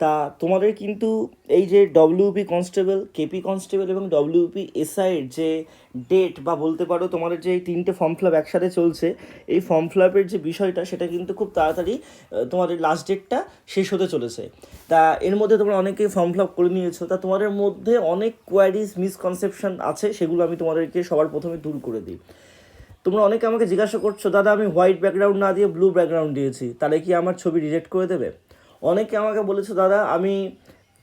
তা তোমাদের কিন্তু এই যে ডব্লিউপি কনস্টেবল কেপি কনস্টেবল এবং ডব্লিউপি এসআইয়ের যে ডেট বা বলতে পারো তোমাদের যে এই তিনটে ফর্ম ফিল আপ একসাথে চলছে, এই ফর্ম ফিল আপের যে বিষয়টা সেটা কিন্তু খুব তাড়াতাড়ি তোমাদের লাস্ট ডেটটা শেষ হতে চলেছে। তা এর মধ্যে তোমরা অনেকেই ফর্ম ফিল আপ করে নিয়েছো, তা তোমাদের মধ্যে অনেক কোয়ারিজ মিসকনসেপশন আছে, সেগুলো আমি তোমাদেরকে সবার প্রথমে দূর করে দিই। তোমরা অনেকে আমাকে জিজ্ঞাসা করছ, দাদা, আমি হোয়াইট ব্যাকগ্রাউন্ড না দিয়ে ব্লু ব্যাকগ্রাউন্ড দিয়েছি, তাহলে কি আমার ছবি রিজেক্ট করে দেবে? অনেকে আমাকে বলেছে, দাদা, আমি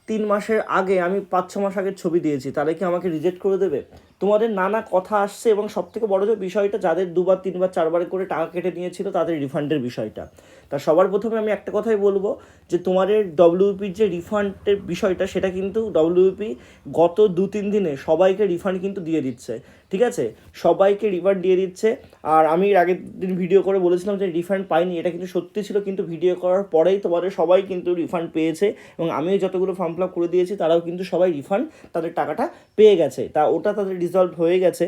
তিন মাসের আগে, আমি পাঁচ ছ মাস আগের ছবি দিয়েছি, তাহলে কি আমাকে রিজেক্ট করে দেবে? তোমাদের নানা কথা আসছে এবং সব থেকে বড় যে বিষয়টা, যাদের দুবার, তিনবার চারবার করে টাকা কেটে নিয়েছিল তাদের রিফান্ডের বিষয়টা। তা সবার প্রথমে আমি একটা কথাই বলব যে, তোমাদের ডব্লিউপির যে রিফান্ডের বিষয়টা, সেটা কিন্তু ডব্লিউপি গত দু তিন দিনে সবাইকে রিফান্ড কিন্তু দিয়ে দিচ্ছে। ঠিক আছে? সবাইকে রিফান্ড দিয়ে দিচ্ছে। আর আমি আগের দিন ভিডিও করে বলেছিলাম যে রিফান্ড পাইনি, এটা কিন্তু সত্যি ছিল, কিন্তু ভিডিও করার পরেই তোমাদের সবাই কিন্তু রিফান্ড পেয়েছে এবং আমিও যতগুলো ফর্ম ফিল আপ করে দিয়েছি, তারাও কিন্তু সবাই রিফান্ড তাদের টাকাটা পেয়ে গেছে। তা ওটা তাদের রিজলভ হয়ে গেছে।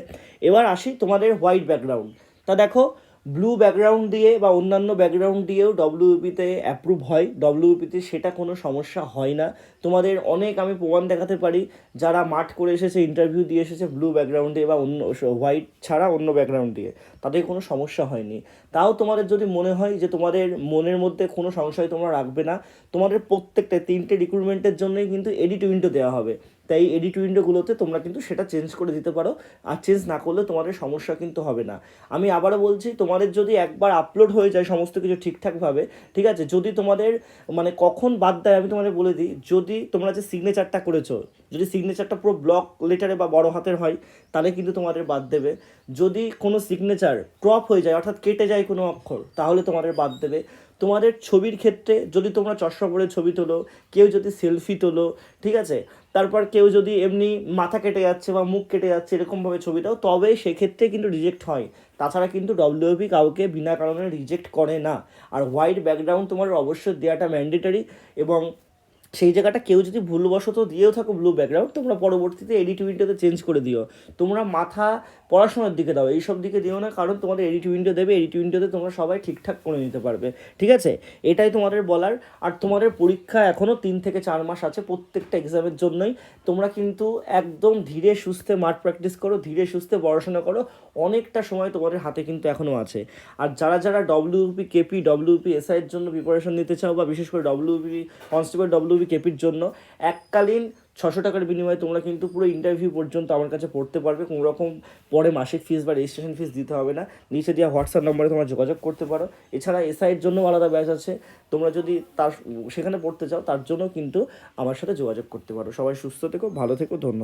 এবার আসি তোমাদের হোয়াইট ব্যাকগ্রাউন্ড তা দেখো ব্লু ব্যাকগ্রাউন্ড দিয়ে বা অন্যান্য ব্যাকগ্রাউন্ড দিয়েও ডব্লিউপিতে অ্যাপ্রুভ হয়। ডব্লিউপিতে সেটা কোনো সমস্যা হয় না। তোমাদের অনেক আমি প্রমাণ দেখাতে পারি। যারা মাঠ করে এসেছে ইন্টারভিউ দিয়ে এসেছে ব্লু ব্যাকগ্রাউন্ড দিয়ে বা অন্য হোয়াইট ছাড়া অন্য ব্যাকগ্রাউন্ড দিয়ে, তাদের কোনো সমস্যা হয়নি। তাও তোমাদের যদি মনে হয় যে তোমাদের মনের মধ্যে কোনো সংশয় তোমরা রাখবে না, তোমাদের প্রত্যেকটা তিনটে রিক্রুটমেন্টের জন্যই কিন্তু এডিট উইন্ডো দেওয়া হবে। তাই এডিট উইন্ডোগুলোতে তোমরা কিন্তু সেটা চেঞ্জ করে দিতে পারো। আর চেঞ্জ না করলে তোমাদের সমস্যা কিন্তু হবে না। আমি আবারও বলছি, তোমাদের যদি একবার আপলোড হয়ে যায় সমস্ত কিছু ঠিকঠাকভাবে, ঠিক আছে? যদি তোমাদের মানে কখন বাদ দেয় আমি তোমাদের বলে দিই, যদি তোমরা যে সিগনেচারটা করেছ, যদি সিগনেচারটা পুরো ব্লক লেটারে বা বড় হাতের হয়, তাহলে কিন্তু তোমাদের বাদ দেবে। যদি কোনো সিগনেচার ক্রপ হয়ে যায়, অর্থাৎ কেটে যায় কোনো অক্ষর, তাহলে তোমাদের বাদ দেবে। তোমাদের ছবির ক্ষেত্রে যদি তোমরা চশমা পরে ছবি তোলো, কেউ যদি সেলফি তোলো, ঠিক আছে? তারপর কেউ যদি এমনি মাথা কেটে যাচ্ছে বা মুখ কেটে যাচ্ছে এরকমভাবে ছবি দাও, তবে সেক্ষেত্রে কিন্তু রিজেক্ট হয়। তাছাড়া কিন্তু ডব্লিউপি কাউকে বিনা কারণে রিজেক্ট করে না। আর হোয়াইট ব্যাকগ্রাউন্ড তোমার অবশ্যই দেওয়াটা ম্যান্ডেটারি এবং সেই জায়গাটা কেউ যদি ভুলবশত দিয়েও থাকো ব্লু ব্যাকগ্রাউন্ড তোমরা পরবর্তীতে এডিট উইন্ডোতে চেঞ্জ করে দিও। তোমরা মাথা পড়াশোনার দিকে দাও, এইসব দিকে দিও না, কারণ তোমাদের এডিট উইন্ডো দেবে এডিট উইন্ডোতে তোমরা সবাই ঠিকঠাক করে নিতে পারবে। ঠিক আছে? এটাই তোমাদের বলার। আর তোমাদের পরীক্ষা এখনও তিন থেকে চার মাস আছে, প্রত্যেকটা এক্সামের জন্যই। তোমরা কিন্তু একদম ধীরে সুস্থে মাঠ প্র্যাকটিস করো, ধীরে সুস্থে পড়াশোনা করো। অনেকটা সময় তোমাদের হাতে কিন্তু এখনও আছে। আর যারা যারা ডব্লিউপি কেপি ডব্লিউপি এসআইয়ের জন্য প্রিপারেশন নিতে চাও, বা বিশেষ করে ডব্লিউপি কনস্টেবল ডব্লিউপি কেপির জন্য এককালীন ছশো টাকার বিনিময়ে তোমরা কিন্তু পুরো ইন্টারভিউ পর্যন্ত আমার কাছে পড়তে পারবে। কোনো রকম পরে মাসিক ফিস বা রেজিস্ট্রেশন ফিস দিতে হবে না। নিচে দেওয়া হোয়াটসঅ্যাপ নম্বরে তোমরা যোগাযোগ করতে পারো। এছাড়া এসআইয়ের জন্য আলাদা ব্যাচ আছে। তোমরা যদি তার, সেখানে পড়তে চাও, তার জন্য কিন্তু আমার সাথে যোগাযোগ করতে পারো। সবাই সুস্থ থেকো, ভালো থেকো, ধন্যবাদ।